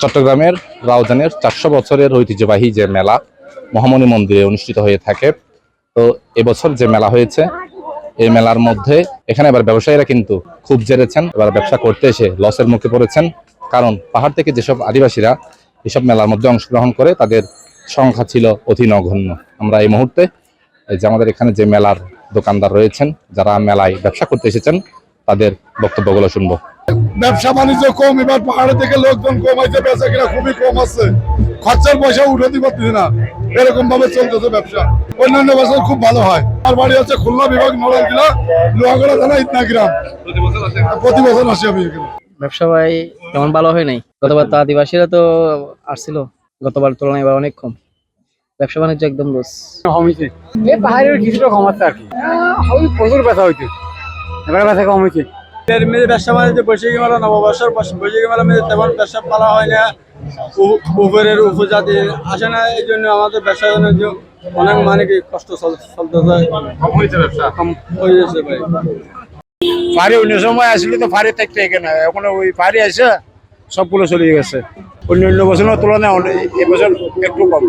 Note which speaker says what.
Speaker 1: চট্টগ্রামের রাউজানের চারশো বছরের ঐতিহ্যবাহী যে মেলা মহামণি মন্দিরে অনুষ্ঠিত হয়ে থাকে। তো এবছর যে মেলা হয়েছে, এই মেলার মধ্যে এখানে এবার ব্যবসায়ীরা কিন্তু খুব জেরেছেন। এবার ব্যবসা করতে এসে লসের মুখে পড়েছেন। কারণ পাহাড় থেকে যেসব আদিবাসীরা এসব মেলার মধ্যে অংশগ্রহণ করে, তাদের সংখ্যা ছিল অতি নগণ্য। আমরা এই মুহূর্তে যে আমাদের এখানে যে মেলার দোকানদার রয়েছেন, যারা মেলায় ব্যবসা করতে এসেছেন, তাদের বক্তব্যগুলো শুনব।
Speaker 2: ব্যবসা বাণিজ্য কম এবার পাহাড়ে থেকে লোকজন কম আছে বেচা কিনা খুবই কম আছে। খরচার পয়সা উঠাতে পারতেছে না। এরকম ভাবে চলতেছে ব্যবসা। অন্যান্য বছর খুব ভালো হয়। আমার বাড়ি আছে খুলনা বিভাগ নড়াল জেলা লোহাগড়া থানা ইতনা গ্রাম। প্রতি বছর আসি আমি এখানে।
Speaker 3: ব্যবসা ভাই তেমন ভালো হয় নাই। গতবার তো আদিবাসীরা তো আসছিল গতবার তুলনায় এবার অনেক কম। ব্যবসা বাণিজ্য একদম লস।
Speaker 4: কমেছে এই পাহাড়ের কিছুটা কমাচ্ছে আর কি। প্রচুর ব্যথা হয়েছে। এবার ব্যথা কম হয়েছে।
Speaker 5: এর মেয়েদের ব্যবসা বাণিজ্য বৈশাখী মেলা নববর্ষর বৈশাখী মেলা মেয়েদের তেমন ব্যবসা পালা হয় না। উপজাতি আসে না এই জন্য আমাদের ব্যবসা বাণিজ্য অনেক মানে কি কষ্ট চল- চলতেছে কম হয়েছে ব্যবসা? কম হয়ে যাচ্ছে ভাই
Speaker 4: অন্য সময় আসলে তো পাহাড়ি থাকতে এখানে এখন ওই পাহাড়ি আসে সবগুলো চলে গেছে। অন্য অন্য বছরের তুলনায় এবছর একটু কম।